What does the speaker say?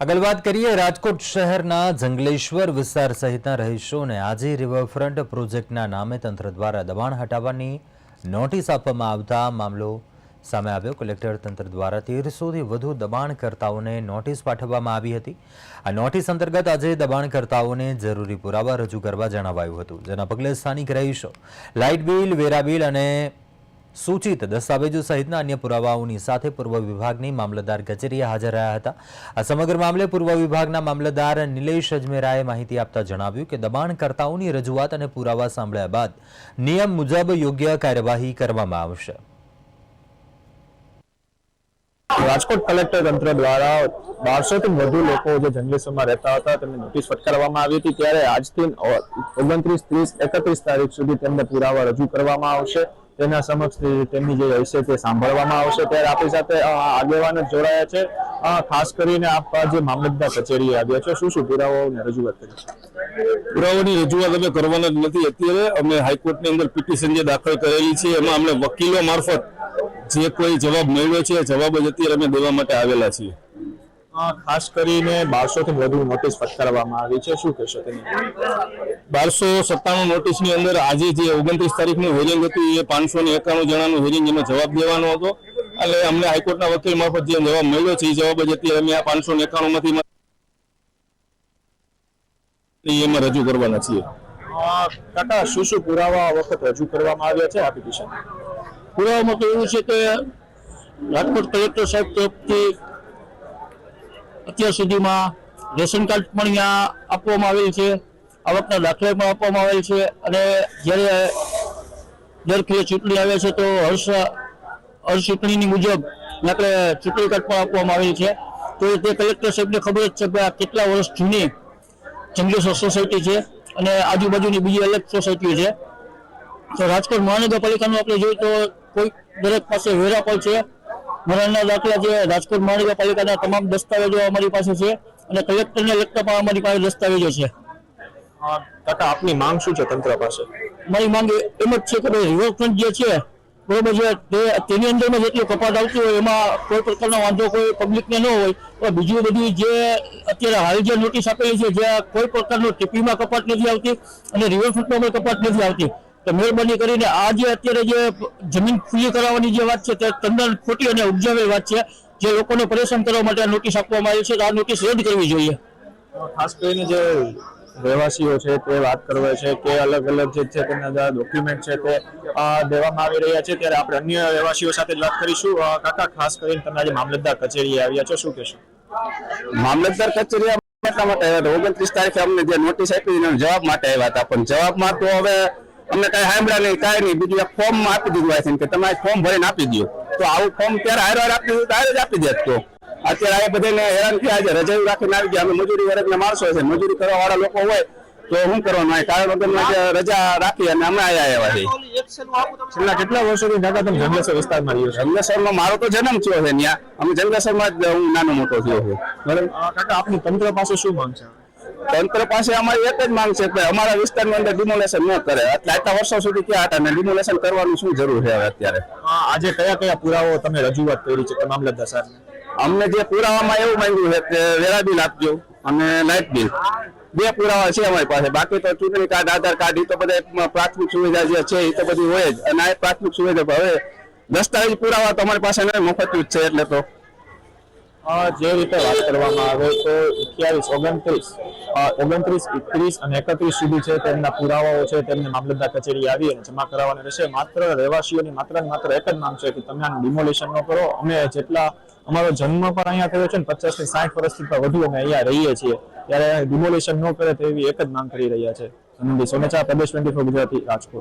આગળ વાત કરીએ રાજકોટ શહેરના જંગલેશ્વર વિસ્તાર સહિતના રહીશોને આજે રિવરફ્રન્ટ પ્રોજેક્ટના નામે તંત્ર દ્વારા દબાણ હટાવવાની નોટિસ આપવામાં આવતા મામલો સામે આવ્યો. કલેક્ટર તંત્ર દ્વારા તેરસોથી વધુ દબાણકર્તાઓને નોટિસ પાઠવવામાં આવી હતી. આ નોટિસ અંતર્ગત આજે દબાણકર્તાઓને જરૂરી પુરાવા રજૂ કરવા જણાવાયું હતું. જેના પગલે સ્થાનિક રહીશો લાઇટ બિલ, વેરા બિલ અને સૂચિત દસ્તાવેજો સહિતના અન્ય પુરાવાઓની સાથે પૂર્વ વિભાગની મામલતદાર કચેરીએ હાજર રહ્યા હતા. આ સમગ્ર મામલે પૂર્વ વિભાગના મામલતદાર નિલેશ અજમેરાએ માહિતી આપતા જણાવ્યું કે દબાણકર્તાઓની રજૂઆત અને પુરાવા સાંભળ્યા બાદ નિયમ મુજબ યોગ્ય કાર્યવાહી કરવામાં આવશે. રાજકોટ કલેક્ટર તંત્ર દ્વારા બારસો થી વધુ લોકો જે જર્નલિસ્ટમાં રહેતા હતા, તેમને નોટિસ ફટકારવામાં આવી હતી. ત્યારે આજથી ઓગણત્રીસ, ત્રીસ, એકત્રીસ તારીખ સુધી તેમને પુરાવા રજૂ કરવામાં આવશે. તેના સમક્ષ તેમની જે હશે તે સાંભળવામાં આવશે. ત્યારે આપણી સાથે આગેવાન જ જોડાયા છે. ખાસ કરીને આપ જે મામલતદાર કચેરીએ આવ્યા છો, શું શું પુરાવાઓની રજૂઆત કરી પુરાવાની રજૂઆત અમે કરવાના જ નથી. અત્યારે અમે હાઈકોર્ટની અંદર પિટિશન જે દાખલ કરેલી છે, એમાં અમને વકીલો મારફત જે કોઈ જવાબ મળ્યો છે, જવાબ જ અત્યારે અમે દેવા માટે આવેલા છીએ. ખાસ કરીને બારસો થી વધુ નોટિસ ફટકારવામાં આવી છે. શું કહેશો તેની બારસો સત્તાણું નોટિસની અંદર આજે જે ઓગણત્રીસ તારીખનું હિયરિંગ હતું એ પાંચસો ને એકાણું જણાનું હિયરિંગ એનો જવાબ દેવાનો હતો. એટલે અમને હાઈકોર્ટના વકીલ મારફત જે જવાબ મળ્યો છે એ જવાબ જ અત્યારે અમે આ પાંચસો ને એકાણું માંથી એમાં રજૂ કરવાના છીએ. કાકા શું શું પુરાવા વખત રજૂ કરવામાં આવ્યા છે આ પિટિશન પુરાવામાં તો એવું છે કે રાજકોટ કલેક્ટર સાહેબ તરફથી અત્યાર સુધીમાં રેશન કાર્ડ પણ અહીંયા આપવામાં આવેલ છે. આવકના દાખલા પણ આપવામાં આવેલ છે. અને જ્યારે દર ફેર ચૂંટણી આવે છે તો હર્ષ હર્ષ ચૂંટણીની મુજબ આપણે ચૂંટણી કાર્ડ પણ આપવામાં આવેલ છે. તો તે કલેક્ટર સાહેબને ખબર જ છે કે આ કેટલા વર્ષ જૂની જંગલેશ્વર સોસાયટી છે અને આજુબાજુની બીજી અલગ સોસાયટીઓ છે. તો રાજકોટ મહાનગરપાલિકાનું આપણે જોઈએ તો કોઈ દરેક પાસે વેરા પણ છે. મરણના દાખલા છે રાજકોટ મહાનગરપાલિકાના તમામ દસ્તાવેજો અમારી પાસે છે અને કલેક્ટરને લગતા પણ અમારી પાસે દસ્તાવેજો છે. કાકા આપની માંગ શું છે તંત્ર પાસે? મારી માંગ એમ જ છે કે ભાઈ રિવરફ્રન્ટ જે છે બરોબર છે તે તેની અંદરમાં જેટલી કપાત આવતી હોય એમાં કોઈ પ્રકારનો વાંધો કોઈ પબ્લિકને ન હોય તો બીજું બધું જે અત્યારે હાલ જે નોટિસ આપેલી છે જ્યાં કોઈ પ્રકારનો ટીપીમાં કપાત નથી આવતી અને રિવરફ્રન્ટમાં પણ કપાત નથી આવતી તો મહેરબાની કરીને આ જે અત્યારે જે જમીન ફ્રી કરાવવાની જે વાત છે તે તદ્દન ખોટી અને ઉપજાવેલ વાત છે. જે લોકોને પરેશાન કરવા માટે આ નોટિસ આપવામાં આવી છે તો આ નોટિસ રદ કરવી જોઈએ. ખાસ કરીને જે રહેવાસીઓ છે તે વાત કરવા છે કે અલગ અલગ જે છે તેના જે ડોક્યુમેન્ટ છે તે દેવામાં આવી રહ્યા છે. ત્યારે આપણે અન્ય રહેવાસીઓ સાથે જ વાત કરીશું. કાકા ખાસ કરીને તમે આજે મામલતદાર કચેરીએ આવ્યા છો. શું કહેશો? મામલતદાર કચેરી એટલા માટે આવ્યા હતા ઓગણત્રીસ તારીખે અમને જે નોટિસ આપી એનો જવાબ માટે આવ્યા હતા. પણ જવાબમાં તો હવે અમને કઈ સાંભળ્યા નહીં કાંઈ નહીં. બીજું એક ફોર્મ આપી દીધું હોય છે કે તમે ફોર્મ ભરીને આપી દો તો આવું ફોર્મ ત્યારે હાર આપી દીધું ત્યારે જ આપી દેત તો. અત્યારે આ બધાને હેરાન થયા છે રજાઈ રાખીને આવી ગયા. અમે મજૂરી વર્ગના માણસો છે મજૂરી કરવા વાળા લોકો હોય તો શું કરવાનું? હોય કારણ વગર રજા રાખી અને અમે આયા આવ્યા છે છેલ્લા કેટલા વર્ષોથી કાકા તમે જંગલેશ્વર વિસ્તારમાં રહ્યો છો? જંગલેશ્વરમાં મારો તો જન્મ થયો છે ત્યાં અમે જંગલેશ્વરમાં જ હું નાનો મોટો થયો છું. બરાબર. કાકા આપનું તંત્ર પાસે શું માંગ છે? તંત્ર પાસે અમારી એક જ માંગ છે કે અમારા વિસ્તારની અંદર ડિમોલેશન ન કરે. એટલે આટલા વર્ષો સુધી ક્યાં હતા અને ડિમોલેશન કરવાનું શું જરૂર છે હવે અત્યારે? આજે કયા કયા પુરાવો તમે રજૂઆત કરી છે મામલતદાર સાહેબ? અમને જે પુરાવામાં એવું માંગ્યું છે કે વેરા બિલ આપજો અને લાઇટ બિલ. બે પુરાવા છે અમારી પાસે. બાકી તો ચૂંટણી કાર્ડ આધાર કાર્ડ એ તો બધા પ્રાથમિક સુવિધા જે છે એ તો બધી હોય જ. અને આ પ્રાથમિક સુવિધા હવે દસ્તાવેજ પુરાવા તો અમારી પાસે નહીં મફત જ છે એટલે તો. જે રીતે વાત કરવામાં આવે તો અઠ્યાવીસ ઓગણત્રીસ ઓગણત્રીસ, એકત્રીસ અને એકત્રીસ સુધી છે તેમના પુરાવાઓ છે, તેમને મામલતદાર કચેરી આવી અને જમા કરાવવાના રહેશે. માત્ર રહેવાસીઓની માત્ર ને માત્ર એક જ માંગ છે કે તમે આનું ડિમોલેશન ન કરો. અમે જેટલા, અમારો જન્મ પણ અહીંયા થયો છે ને પચાસથી સાઠ વર્ષથી પણ વધુ અમે અહીંયા રહીએ છીએ. ત્યારે ડિમોલેશન ન કરે તેવી એક જ માંગ કરી રહ્યા છે. આનંદી સોનેચા, પ્રદેશ ટ્વેન્ટી ફોર ગુજરાતી, રાજકોટ.